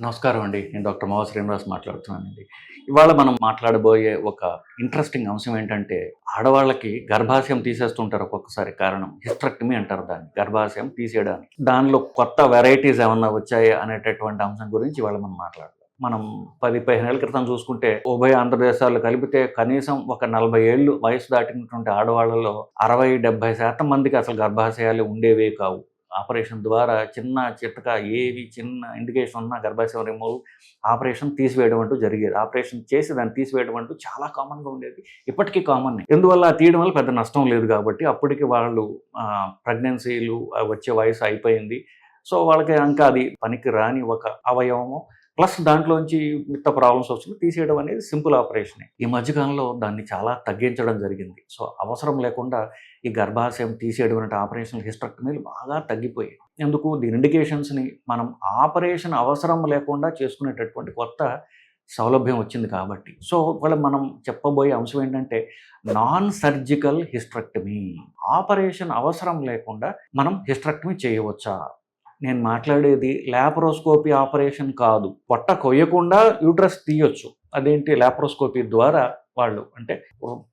నమస్కారం అండి. నేను డాక్టర్ మోహ శ్రీనివాస్ మాట్లాడుతున్నానండి. ఇవాళ మనం మాట్లాడబోయే ఒక ఇంట్రెస్టింగ్ అంశం ఏంటంటే ఆడవాళ్ళకి గర్భాశయం తీసేస్తుంటారు ఒక్కొక్కసారి కారణం. హిస్ట్రక్టమీ అంటారు దాన్ని గర్భాశయం తీసేయడానికి. దానిలో కొత్త వెరైటీస్ ఏమన్నా వచ్చాయి అనేటటువంటి అంశం గురించి ఇవాళ మనం మాట్లాడదాం. మనం పది పదిహేను క్రితం చూసుకుంటే ఉభయ ఆంధ్రదేశాలు కలిపితే కనీసం ఒక నలభై ఏళ్ళు వయసు దాటినటువంటి ఆడవాళ్ళలో అరవై డెబ్బై శాతం మందికి అసలు గర్భాశయాలు ఉండేవే కావు. ఆపరేషన్ ద్వారా చిన్న చిట్టక ఏవి చిన్న ఇండికేషన్ ఉన్న గర్భాశయం రిమూవల్ ఆపరేషన్ తీసివేయడం అంటూ జరిగేది. ఆపరేషన్ చేసి దాన్ని తీసివేయడం అంటూ చాలా కామన్గా ఉండేది. ఇప్పటికీ కామన్ ఎందువల్ల తీయడం వల్ల పెద్ద నష్టం లేదు కాబట్టి అప్పటికి వాళ్ళు ప్రెగ్నెన్సీలు వచ్చే వయసు అయిపోయింది. సో వాళ్ళకి ఇంకా అది పనికి రాని ఒక అవయవము. ప్లస్ దాంట్లోంచి మిగతా ప్రాబ్లమ్స్ వచ్చింది తీసేయడం అనేది సింపుల్ ఆపరేషనే. ఈ మధ్యకాలంలో దాన్ని చాలా తగ్గించడం జరిగింది. సో అవసరం లేకుండా ఈ గర్భాశయం తీసేయడం అనే ఆపరేషన్ హిస్ట్రక్టమీలు బాగా తగ్గిపోయాయి. ఎందుకు? దీని ఇండికేషన్స్ని మనం ఆపరేషన్ అవసరం లేకుండా చేసుకునేటటువంటి కొత్త సౌలభ్యం వచ్చింది కాబట్టి. సో ఇవాళ మనం చెప్పబోయే అంశం ఏంటంటే నాన్ సర్జికల్ హిస్ట్రక్టమీ ఆపరేషన్ అవసరం లేకుండా మనం హిస్ట్రక్టమీ చేయవచ్చా? నేను మాట్లాడేది ల్యాప్రోస్కోపీ ఆపరేషన్ కాదు. పొట్ట కొయ్యకుండా యూట్రస్ తీయొచ్చు. అదేంటి? ల్యాప్రోస్కోపీ ద్వారా వాళ్ళు అంటే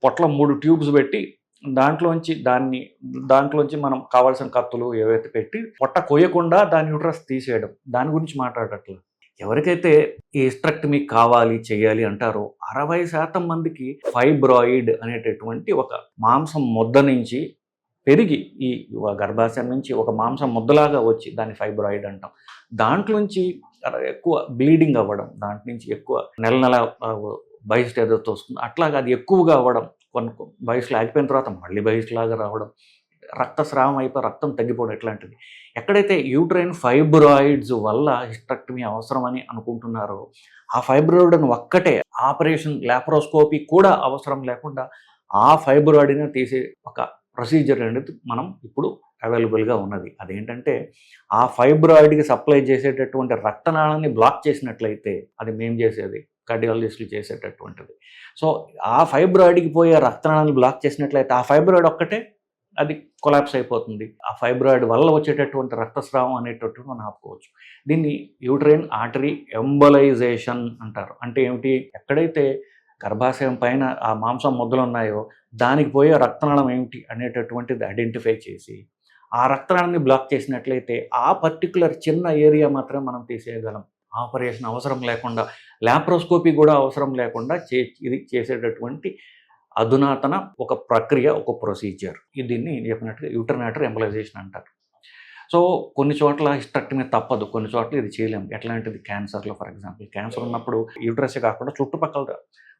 పొట్ల మూడు ట్యూబ్స్ పెట్టి దాంట్లోంచి దాన్ని దాంట్లోంచి మనం కావాల్సిన కత్తులు ఏవైతే పెట్టి పొట్ట కొయ్యకుండా దాని యూట్రస్ తీసేయడం. దాని గురించి మాట్లాడట్లేదు ఎవరికైతే ఈ హిస్ట్రక్టమీ కావాలి చేయాలి అంటారో అరవై శాతం మందికి ఫైబ్రాయిడ్ అనేటటువంటి ఒక మాంసం ముద్ద నుంచి పెరిగి ఈ గర్భాశయం నుంచి ఒక మాంసం ముద్దలాగా వచ్చి దాన్ని ఫైబ్రాయిడ్ అంటాం. దాంట్లోంచి ఎక్కువ బ్లీడింగ్ అవ్వడం దాంట్ నుంచి ఎక్కువ నెల నెల బయసు ఏదైతే వస్తుంది అట్లాగా అది ఎక్కువగా అవ్వడం కొన్ని వయసులో ఆగిపోయిన తర్వాత మళ్ళీ బయసులాగా రావడం రక్తస్రావం అయిపోయి రక్తం తగ్గిపోవడం ఇట్లాంటిది ఎక్కడైతే యూట్రైన్ ఫైబ్రాయిడ్స్ వల్ల హిస్టక్టమీ అవసరమని అనుకుంటున్నారో ఆ ఫైబ్రాయిడ్ని ఒక్కటే ఆపరేషన్ ల్యాప్రోస్కోపీ కూడా అవసరం లేకుండా ఆ ఫైబ్రాయిడ్ని తీసే ఒక ప్రొసీజర్ అనేది మనం ఇప్పుడు అవైలబుల్గా ఉన్నది. అదేంటంటే ఆ ఫైబ్రాయిడ్కి సప్లై చేసేటటువంటి రక్తనాళాన్ని బ్లాక్ చేసినట్లయితే అది మేము చేసేది కార్డియాలజిస్టులు చేసేటటువంటిది. సో ఆ ఫైబ్రాయిడ్కి పోయే రక్తనాళాన్ని బ్లాక్ చేసినట్లయితే ఆ ఫైబ్రాయిడ్ ఒక్కటే అది కొలాప్స్ అయిపోతుంది. ఆ ఫైబ్రాయిడ్ వల్ల వచ్చేటటువంటి రక్తస్రావం అనేటటువంటి మనం ఆపుకోవచ్చు. దీన్ని యూట్రైన్ ఆర్టరీ ఎంబలైజేషన్ అంటారు. అంటే ఏమిటి? ఎక్కడైతే గర్భాశయం పైన ఆ మాంసం ముద్దలు ఉన్నాయో దానికి పోయే రక్తనాళం ఏమిటి అనేటటువంటిది ఐడెంటిఫై చేసి ఆ రక్తనాళాన్ని బ్లాక్ చేసినట్లయితే ఆ పర్టికులర్ చిన్న ఏరియా మాత్రమే మనం తీసేయగలం. ఆపరేషన్ అవసరం లేకుండా ల్యాప్రోస్కోపీ కూడా అవసరం లేకుండా చే ఇది చేసేటటువంటి అధునాతన ఒక ప్రక్రియ ఒక ప్రొసీజర్ దీన్ని చెప్పినట్టుగా యూటర్నేటర్ ఎంబలైజేషన్ అంటారు. సో కొన్ని చోట్ల హిస్టక్టమీ తప్పదు. కొన్ని చోట్ల ఇది చేయలేము ఎట్లాంటిది? క్యాన్సర్లో ఫర్ ఎగ్జాంపుల్. క్యాన్సర్ ఉన్నప్పుడు యూట్రస్ కాకుండా చుట్టుపక్కల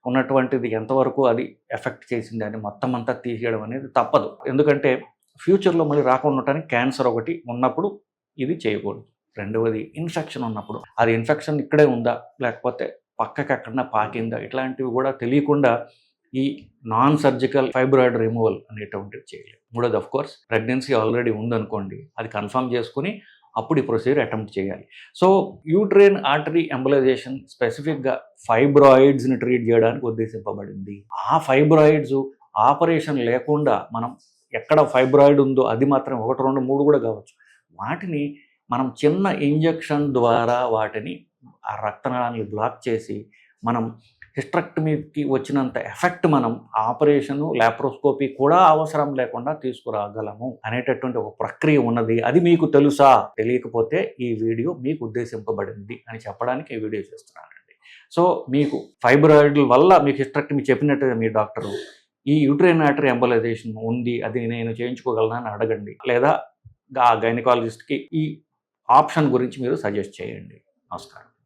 ఉన్నటువంటిది ఎంతవరకు అది ఎఫెక్ట్ చేసింది అని మొత్తం అంతా తీసేయడం అనేది తప్పదు. ఎందుకంటే ఫ్యూచర్లో మళ్ళీ రాకుండా ఉండటానికి క్యాన్సర్ ఒకటి ఉన్నప్పుడు ఇది చేయకూడదు. రెండవది ఇన్ఫెక్షన్ ఉన్నప్పుడు. అది ఇన్ఫెక్షన్ ఇక్కడే ఉందా? లేకపోతే పక్కకి ఎక్కడన్నా పాకిందా? ఇట్లాంటివి కూడా తెలియకుండా ఈ నాన్ సర్జికల్ ఫైబ్రాయిడ్ రిమూవల్ అనేటువంటిది చేయలేదు. మూడోది అఫ్ కోర్స్ ప్రెగ్నెన్సీ ఆల్రెడీ ఉందనుకోండి అది కన్ఫర్మ్ చేసుకుని అప్పుడు ఈ ప్రొసీజర్ అటెంప్ట్ చేయాలి. సో యూట్రైన్ ఆర్టరీ ఎంబలైజేషన్ స్పెసిఫిక్గా ఫైబ్రాయిడ్స్ని ట్రీట్ చేయడానికి ఉద్దేశింపబడింది. ఆ ఫైబ్రాయిడ్స్ ఆపరేషన్ లేకుండా మనం ఎక్కడ ఫైబ్రాయిడ్ ఉందో అది మాత్రం ఒకటి రెండు మూడు కూడా కావచ్చు. వాటిని మనం చిన్న ఇంజక్షన్ ద్వారా వాటిని ఆ రక్తనాళాన్ని బ్లాక్ చేసి మనం హిస్ట్రక్టమీకి వచ్చినంత ఎఫెక్ట్ మనం ఆపరేషను ల్యాప్రోస్కోపీ కూడా అవసరం లేకుండా తీసుకురాగలము అనేటటువంటి ఒక ప్రక్రియ ఉన్నది. అది మీకు తెలుసా? తెలియకపోతే ఈ వీడియో మీకు ఉద్దేశింపబడింది అని చెప్పడానికి ఈ వీడియో చేస్తున్నానండి. సో మీకు ఫైబ్రాయిడ్ల వల్ల మీకు హిస్ట్రక్టమీ చెప్పినట్టుగా మీ డాక్టరు ఈ యూట్రైనాటరీ ఎంబలైజేషన్ ఉంది అది నేను చేయించుకోగలనని అని అడగండి. లేదా ఆ గైనకాలజిస్ట్కి ఈ ఆప్షన్ గురించి మీరు సజెస్ట్ చేయండి. నమస్కారం.